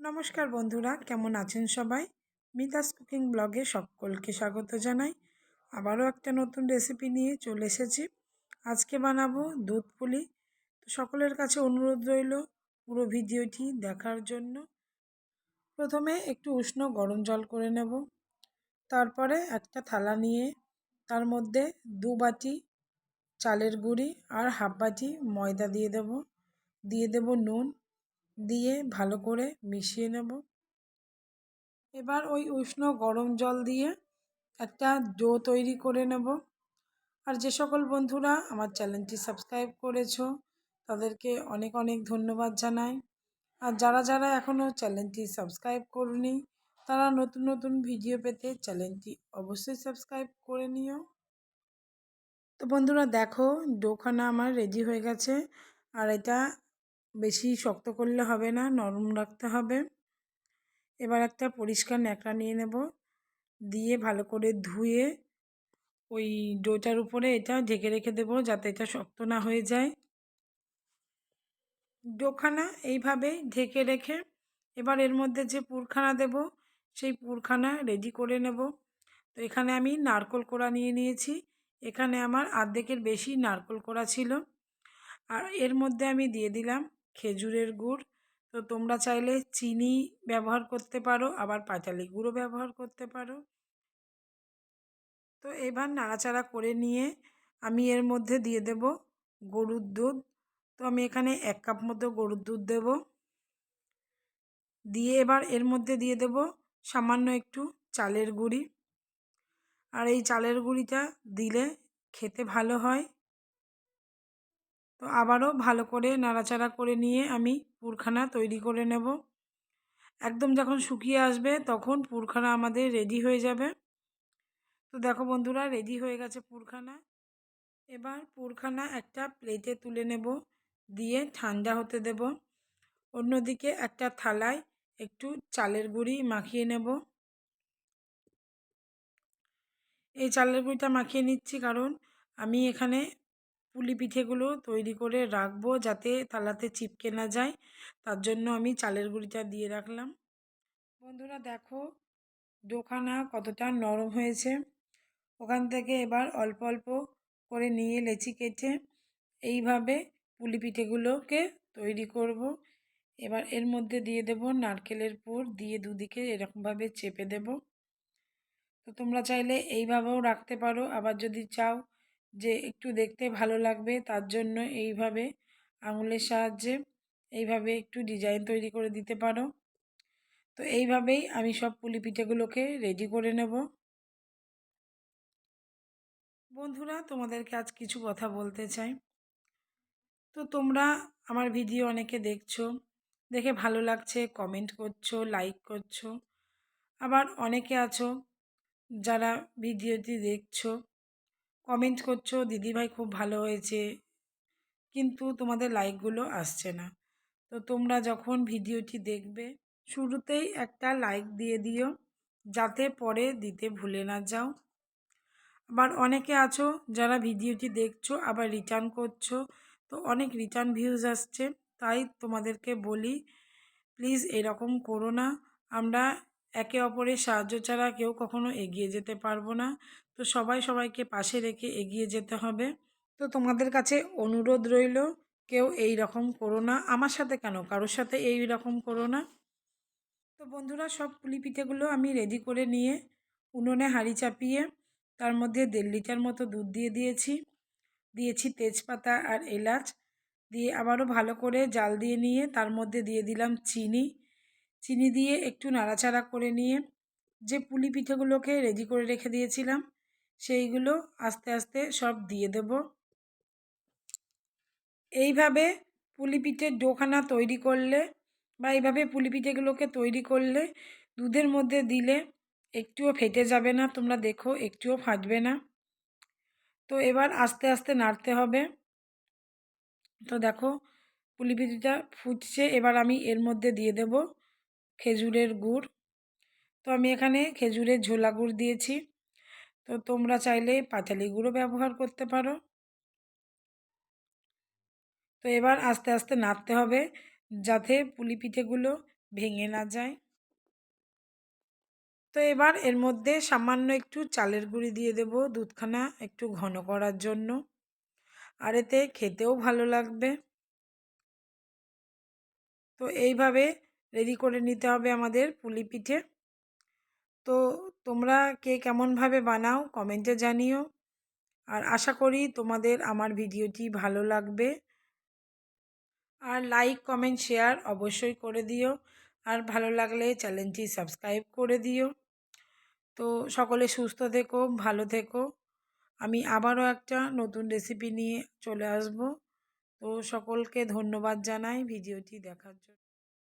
নমস্কার বন্ধুরা, কেমন আছেন সবাই? মিতাস কুকিং ব্লগে সকলকে স্বাগত জানাই। আবারও একটা নতুন রেসিপি নিয়ে চলে এসেছি। আজকে বানাবো দুধ পুলি। তো সকলের কাছে অনুরোধ রইল পুরো ভিডিওটি দেখার জন্য। প্রথমে একটু উষ্ণ গরম জল করে নেব। তারপরে একটা থালা নিয়ে তার মধ্যে দু বাটি চালের গুঁড়ি আর হাফ বাটি ময়দা দিয়ে দেব। দিয়ে দেব নুন দিয়ে ভালো করে মিশিয়ে নেব। এবার ওই উষ্ণ গরম জল দিয়ে একটা ডো তৈরি করে নেব। আর যে সকল বন্ধুরা আমার চ্যানেলটি সাবস্ক্রাইব করেছ, তাদেরকে অনেক অনেক ধন্যবাদ জানাই। আর যারা যারা এখনও চ্যানেলটি সাবস্ক্রাইব করনি, তারা নতুন নতুন ভিডিও পেতে চ্যানেলটি অবশ্যই সাবস্ক্রাইব করে নিও। তো বন্ধুরা দেখো, ডোখানা আমার রেডি হয়ে গেছে। আর এটা বেশি শক্ত করলে হবে না, নরম রাখতে হবে। এবার একটা পরিষ্কার ন্যাকড়া নিয়ে নেব। দিয়ে ভালো করে ধুয়ে ওই ডোটার উপরে এটা ঢেকে রেখে দেবো যাতে এটা শক্ত না হয়ে যায়। ডোখানা এইভাবে ঢেকে রেখে এবার এর মধ্যে যে পুরখানা দেব, সেই পুরখানা রেডি করে নেব। তো এখানে আমি নারকোল কোড়া নিয়ে নিয়েছি। এখানে আমার আর্ধেকের বেশি নারকোল কোড়া ছিল। আর এর মধ্যে আমি দিয়ে দিলাম খেজুরের গুড়। তো তোমরা চাইলে চিনি ব্যবহার করতে পারো, আবার পাঁচালি গুঁড়ো ব্যবহার করতে পারো। তো এবার নাড়াচাড়া করে নিয়ে আমি এর মধ্যে দিয়ে দেব গরুর দুধ। তো আমি এখানে এক কাপ মতো গরুর দুধ দেব। দিয়ে এবার এর মধ্যে দিয়ে দেব সামান্য একটু চালের গুঁড়ি। আর এই চালের গুঁড়িটা দিলে খেতে ভালো হয়। তো আবারও ভালো করে নাড়াচাড়া করে নিয়ে আমি পুরখানা তৈরি করে নেব। একদম যখন শুকিয়ে আসবে তখন পুরখানা আমাদের রেডি হয়ে যাবে। তো দেখো বন্ধুরা রেডি হয়ে গেছে পুরখানা। এবার পুরখানা একটা প্লেটে তুলে নেব, দিয়ে ঠান্ডা হতে দেব। অন্যদিকে একটা থালায় একটু চালের গুঁড়ি মাখিয়ে নেব। এই চালের গুঁড়িটা মাখিয়ে নিচ্ছি কারণ আমি এখানে পুলি পিঠেগুলো তৈরি করে রাখব যাতে থালাতে চিপকে না যায়। তার জন্য আমি চালের গুঁড়িটা দিয়ে রাখলাম। বন্ধুরা দেখো ডোখানা কতটা নরম হয়েছে। ওখান থেকে এবার অল্প অল্প করে নিয়ে লেচি কেটে এইভাবে পুলি পিঠেগুলোকে তৈরি করব। এবার এর মধ্যে দিয়ে দেব নারকেলের পুর, দিয়ে দুদিকে এরকমভাবে চেপে দেব। তো তোমরা চাইলে এইভাবেও রাখতে পারো। আবার যদি চাও যে একটু দেখতে ভালো লাগবে, তার জন্য এইভাবে আঙুলের সাহায্যে এইভাবে একটু ডিজাইন তৈরি করে দিতে পারো। তো এইভাবেই আমি সব পুলি পিঠেগুলোকে রেডি করে নেব। বন্ধুরা, তোমাদেরকে আজ কিছু কথা বলতে চাই। তো তোমরা আমার ভিডিও অনেকে দেখছ, দেখে ভালো লাগছে কমেন্ট করছ লাইক করছ। আবার অনেকে আছো যারা ভিডিওটি দেখছ কমেন্ট করছ, দিদিভাই খুব ভালো হয়েছে। কিন্তু তোমাদের লাইকগুলো আসছে না। তো তোমরা যখন ভিডিওটি দেখবে, শুরুতেই একটা লাইক দিয়ে দিও, যাতে পরে দিতে ভুলে না যাও। আবার অনেকে আছো যারা ভিডিওটি দেখছ, আবার রিটার্ন করছ, তো অনেক রিটার্ন ভিউজ আসছে। তাই তোমাদেরকে বলি প্লিজ এরকম করো না। আমরা একে অপরের সাহায্য ছাড়া কেউ কখনো এগিয়ে যেতে পারব না। তো সবাই সবাইকে পাশে রেখে এগিয়ে যেতে হবে। তো তোমাদের কাছে অনুরোধ রইল, কেউ এই রকম করো না। আমার সাথে কেন? কারোর সাথে এই রকম করো না। তো বন্ধুরা, সব পুলি পিঠেগুলো আমি রেডি করে নিয়ে উনুনে হাঁড়ি চাপিয়ে তার মধ্যে দেড় লিটার মতো দুধ দিয়ে দিয়েছি। দিয়েছি তেজপাতা আর এলাচ। দিয়ে আবারও ভালো করে জাল দিয়ে নিয়ে তার মধ্যে দিয়ে দিলাম চিনি। চিনি দিয়ে একটু নাড়াচাড়া করে নিয়ে যে পুলি পিঠেগুলোকে রেডি করে রেখে দিয়েছিলাম, সেইগুলো আস্তে আস্তে সব দিয়ে দেব। এইভাবে পুলি পিঠের ডোখানা তৈরি করলে বা এইভাবে পুলি পিঠেগুলোকে তৈরি করলে দুধের মধ্যে দিলে একটুও ফেটে যাবে না, তোমরা দেখো একটুও ফাটবে না। তো এবার আস্তে আস্তে নাড়তে হবে। তো দেখো পুলি পিঠেটা ফুটছে, এবার আমি এর মধ্যে দিয়ে দেব খেজুরের গুড়। তো আমি এখানে খেজুরের ঝোলা গুড় দিয়েছি। তো তোমরা চাইলে পাতালি গুঁড়ো ব্যবহার করতে পারো। তো এবার আস্তে আস্তে নাড়তে হবে যাতে পুলি পিঠেগুলো ভেঙে না যায়। তো এবার এর মধ্যে সামান্য একটু চালের গুঁড়ি দিয়ে দেব দুধখানা একটু ঘন করার জন্য। আর এতে খেতেও ভালো লাগবে। তো এইভাবে রেডি করে নিতে হবে আমাদের পুলি পিঠে। তো তোমরা কে কেমনভাবে বানাও কমেন্টে জানিও। আর আশা করি তোমাদের আমার ভিডিওটি ভালো লাগবে। আর লাইক, কমেন্ট, শেয়ার অবশ্যই করে দিও। আর ভালো লাগলে চ্যানেলটি সাবস্ক্রাইব করে দিও। তো সকলে সুস্থ থেকো, ভালো থেকো। আমি আবারও একটা নতুন রেসিপি নিয়ে চলে আসব। তো সকলকে ধন্যবাদ জানাই ভিডিওটি দেখার জন্য।